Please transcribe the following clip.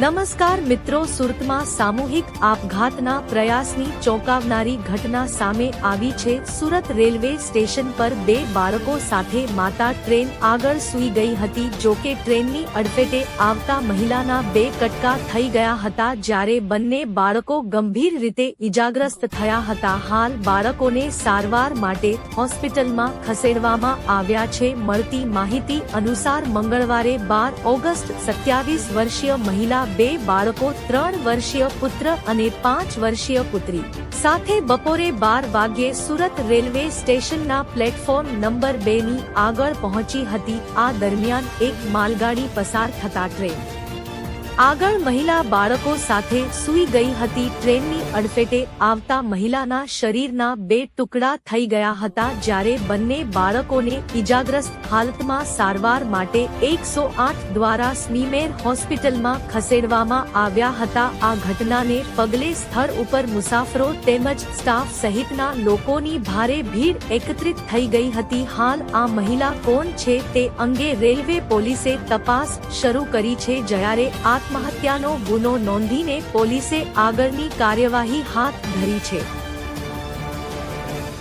નમસ્કાર મિત્રો, સુરતમાં સામૂહિક આપઘાતના પ્રયાસની ચોંકાવનારી ઘટના સામે આવી છે. સુરત રેલવે સ્ટેશન પર બે બાળકો સાથે માતા ટ્રેન આગળ સૂઈ ગઈ હતી. જોકે ટ્રેનની અડફેટે આવતા મહિલાના બે કટકા થઈ ગયા હતા, જ્યારે બંને બાળકો ગંભીર રીતે ઇજાગ્રસ્ત થયા હતા. હાલ બાળકોને સારવાર માટે હોસ્પિટલમાં ખસેડવામાં આવ્યા છે. મળતી માહિતી અનુસાર મંગળવારે બાર ઓગસ્ટ સત્યાવીસ વર્ષીય મહિલા બે બાળકો, ત્રણ વર્ષીય પુત્ર અને પાંચ વર્ષીય પુત્રી. સાથે બપોરે બાર વાગ્યે સુરત રેલવે સ્ટેશનના પ્લેટફોર્મ નંબર બે ની આગળ પહોંચી હતી. આ દરમિયાન એક માલગાડી પસાર થતા ટ્રેન આગળ મહિલા બાળકો સાથે સૂઈ ગઈ હતી ટ્રેનની અડફેટે આવતા મહિલાના શરીરના બે ટુકડા થઈ ગયા હતા જ્યારે બંને બાળકોને ઇજાગ્રસ્ત હાલતમાં સારવાર માટે એકસો આઠ દ્વારા સ્મીમેર હોસ્પિટલમાં ખસેડવામાં આવ્યા હતા. આ ઘટનાને પગલે સ્થળ ઉપર મુસાફરો તેમજ સ્ટાફ સહિતના લોકોની ભારે ભીડ એકત્રિત થઈ ગઈ હતી. હાલ આ મહિલા કોણ છે તે અંગે રેલવે પોલીસે તપાસ શરૂ કરી છે. જ્યારે આત્મહત્યાનો ગુનો નોંધીને પોલીસે આગળની કાર્યવાહી હાથ ધરી છે.